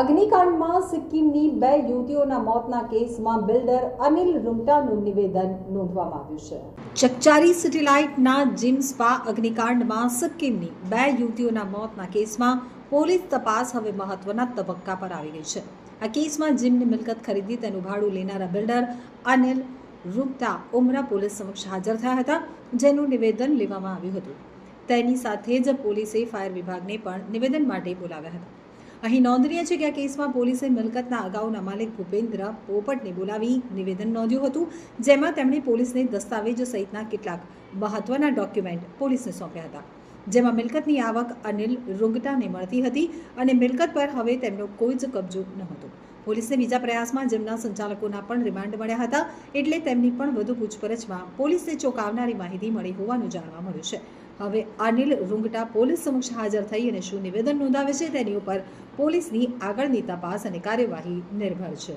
અગ્નિકાંડમાં સિક્કિમની બે યુવતીઓના મોતના કેસમાં બિલ્ડર અનિલ રૂંગટાનું નિવેદન નોંધવામાં આવ્યું છે. ચકચારી સિટીલાઇટના જીમ સ્પા અગ્નિકાંડમાં સિક્કિમની બે યુવતીઓના મોતના કેસમાં પોલીસ તપાસ હવે મહત્વના તબક્કા પર આવી ગઈ છે. આ કેસમાં જીમની મિલકત ખરીદી તેનું ભાડું લેનારા બિલ્ડર અનિલ રૂંગટા ઉમરા પોલીસ સમક્ષ હાજર થયા હતા, જેનું નિવેદન લેવામાં આવ્યું હતું. તેની સાથે જ પોલીસે ફાયર વિભાગને પણ નિવેદન માટે બોલાવ્યા હતા. અહીં નોંધનીય છે કે આ કેસમાં પોલીસે મિલકતના અગાઉના માલિક ભૂપેન્દ્ર પોપટને બોલાવી નિવેદન નોંધ્યું હતું, જેમાં તેમણે પોલીસને દસ્તાવેજ સહિતના કેટલાક મહત્વના ડોક્યુમેન્ટ પોલીસને સોંપ્યા હતા. જેમાં મિલકતની આવક અનિલ રૂંગટાને મળતી હતી અને મિલકત પર હવે તેમનો કોઈ જ કબજો ન હતો પોલીસને બીજા પ્રયાસમાં જેમના સંચાલકોના પણ રિમાન્ડ મળ્યા હતા એટલે તેમની પણ વધુ પૂછપરછમાં પોલીસને ચોંકાવનારી માહિતી મળી હોવાનું જાણવા મળ્યું છે. હવે અનિલ રૂંગટા પોલીસ સમક્ષ હાજર થઈ અને શું નિવેદન નોંધાવે છે તેની ઉપર પોલીસની આગળની તપાસ અને કાર્યવાહી નિર્ભર છે.